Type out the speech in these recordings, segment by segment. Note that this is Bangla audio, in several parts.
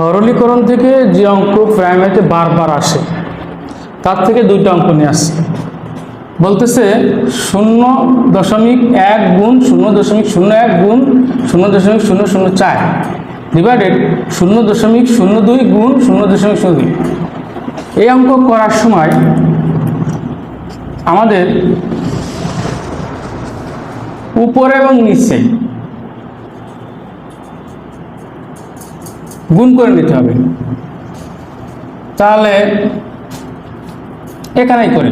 সরলীকরণ থেকে যে অঙ্ক প্রাইমারিতে বারবার আসে, তার থেকে দুইটা অঙ্ক নিয়ে আসছে। বলতেছে শূন্য দশমিক এক গুণ শূন্য দশমিক শূন্য এক গুণ শূন্য দশমিক শূন্য শূন্য চার ডিভাইডেড শূন্য দশমিক শূন্য দুই গুণ শূন্য দশমিক শূন্য দুই। এই অঙ্ক করার সময় আমাদের উপরে এবং নিচে গুণ করে নিতে হবে। তাহলে এখানেই করি।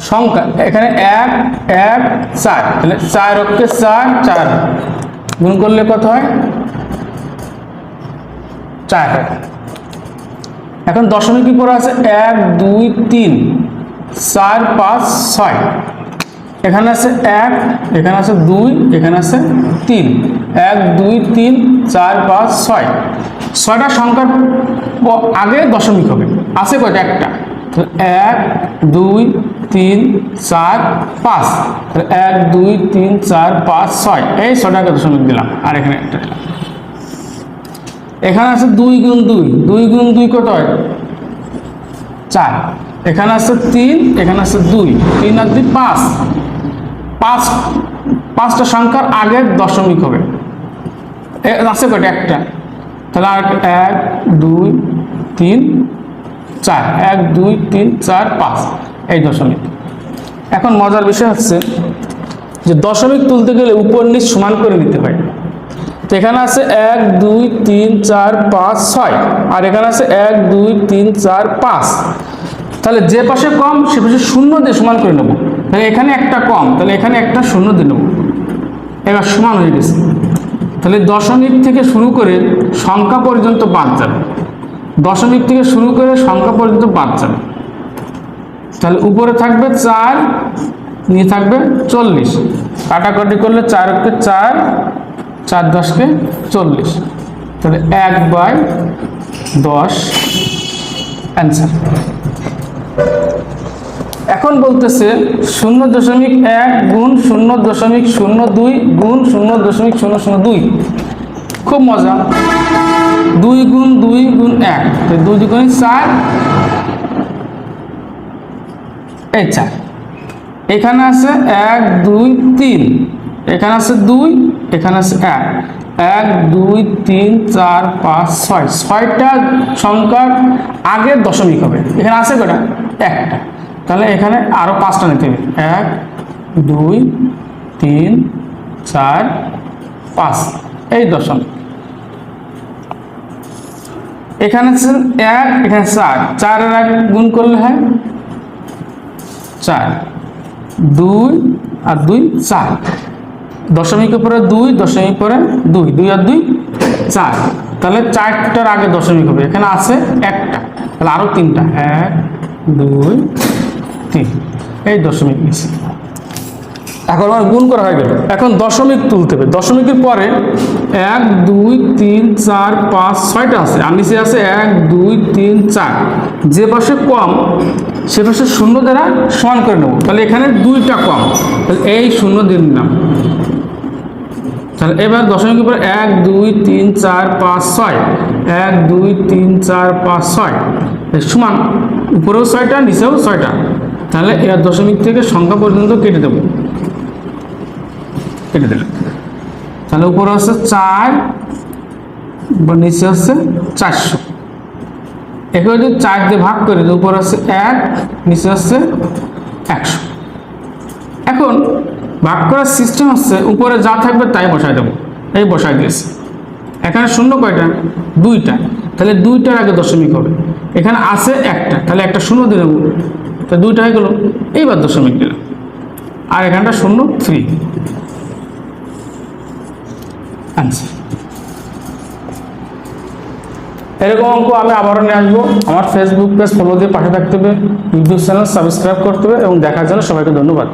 সংখ্যা, এখানে এক এক, চার। তাহলে চার অক্ষে চার চার। গুণ করলে কত হয়? চার এখন দশমিক পরে আছে? এক, দুই, তিন। চার, পাঁচ, ছয়। এখানে আছে এক, এখানে আছে দুই, এখানে আছে তিন। এক, দুই, তিন, চার, পাঁচ, ছয়। ছয়টা সংখ্যার আগে দশমিক হবে। আছে কয়টা? একটা। এক, দুই, তিন, চার, পাঁচ। এক, দুই, তিন, চার, পাঁচ, ছয়। এই ছয়টাকে দশমিক দিলাম। আর এখানে একটা। এখানে আছে দুই গুণ দুই। দুই গুণ দুই কত হয়? চার। এখানে আছে তিন, এখানে আছে দুই। তিন আর দুই, পাঁচ। পাঁচ, পাঁচটা সংখ্যার আগে দশমিক হবে। আছে কয়টা? একটা। তাহলে আর এক, দুই, তিন, চার। এক, দুই, তিন, চার, পাঁচ এই দশমিক। এখন মজার বিষয় হচ্ছে যে দশমিক তুলতে গেলে উপর নিচ সমান করে নিতে হয়। তো এখানে আছে এক, দুই, তিন, চার, পাঁচ, ছয়। আর এখানে আছে এক, দুই, তিন, চার, পাঁচ। তাহলে যে পাশে কম, সে পাশে শূন্য দিয়ে সমান করে নেব। তাহলে এখানে একটা কম, তাহলে এখানে একটা শূন্য দিয়ে নেব। এবার সমান হয়ে গেছে। তাহলে দশমিক থেকে শুরু করে সংখ্যা পর্যন্ত বাদ যাবে। দশমিক থেকে শুরু করে সংখ্যা পর্যন্ত বাদ যাবে। তাহলে উপরে থাকবে চার, নিয়ে থাকবে চল্লিশ। কাটাকাটি করলে চার অক্ষে চার চার দশকে চল্লিশ। তাহলে এক বাই দশ, অ্যান্সার। এখন বলতেছে শূন্য দশমিক এক গুণ শূন্য দশমিক শূন্য দুই গুণ শূন্য দশমিক শূন্য শূন্য দুই। খুব মজা। দুই গুণ দুই গুণ এক। দুই গুণ চার। এই চার। এখানে আছে এক, দুই, তিন। এখানে আছে দুই, এখানে আছে এক। এক, দুই, তিন, চার, পাঁচ, ছয়। ছয়টা সংখ্যার আগে দশমিক হবে। এখানে আছে কটা একটা। তাহলে এখানে আরও পাঁচটা নিতে হবে। এক, দুই, তিন, চার, পাঁচ। এই দশমিক। এখানে এক, এখানে চার। চারের এক গুণ করলে হয় চার। দুই আর দুই, চার। দশমিকের পরে দুই দশমিক পরে দুই দুই আর দুই চার। তাহলে চারটার আগে দশমিক হবে। এখানে আছে একটা। তাহলে আরও তিনটা। এক দুই তিন। এই দশমিক নিচ্ছে এখন আমার গুণ করা হয়ে গেল। এখন দশমিক তুলতে হবে। দশমিকের পরে এক দুই তিন চার পাঁচ ছয়টা আছে। আর নিচে আছে এক দুই তিন চার। যে পাশে কম সে পাশে শূন্য দ্বারা সমান করে নেব। তাহলে এখানে দুইটা কম। তাহলে এই শূন্য দিয়ে নিলাম। তাহলে এবার দশমিকের পরে এক, দুই, তিন, চার, পাঁচ, ছয়। এক, দুই, তিন, চার, পাঁচ, ছয়। সমান উপরেও ছয়টা, নিচেও ছয়টা। তাহলে এবার দশমিক থেকে সংখ্যা পর্যন্ত কেটে দেবো। কেটে দিলাম। তাহলে উপরে হচ্ছে চার, বা নিচে হচ্ছে চারশো। একে যদি চার দিয়ে ভাগ করে উপরে হচ্ছে এক, নিচে হচ্ছে একশো। এখন ভাগ করার সিস্টেম হচ্ছে, উপরে যা থাকবে তাই বসায় দেবো। এই বসায় দিয়েছে। এখানে শূন্য কয়টা? দুইটা। তাহলে দুইটার আগে দশমিক হবে। এখানে আছে একটা। তাহলে একটা শূন্য নেব তা দুইটা হয়ে গেলো। এইবার দশমিক দিলাম। আর এখানটা শূন্য থ্রি এরকম অঙ্ক আমি আবারও নিয়ে আসব। আমার ফেসবুক পেজ ফলো দিয়ে পাশে থাকতে হবে। ইউটিউব চ্যানেল সাবস্ক্রাইব করতে হবে এবং দেখার জন্য সবাইকে ধন্যবাদ।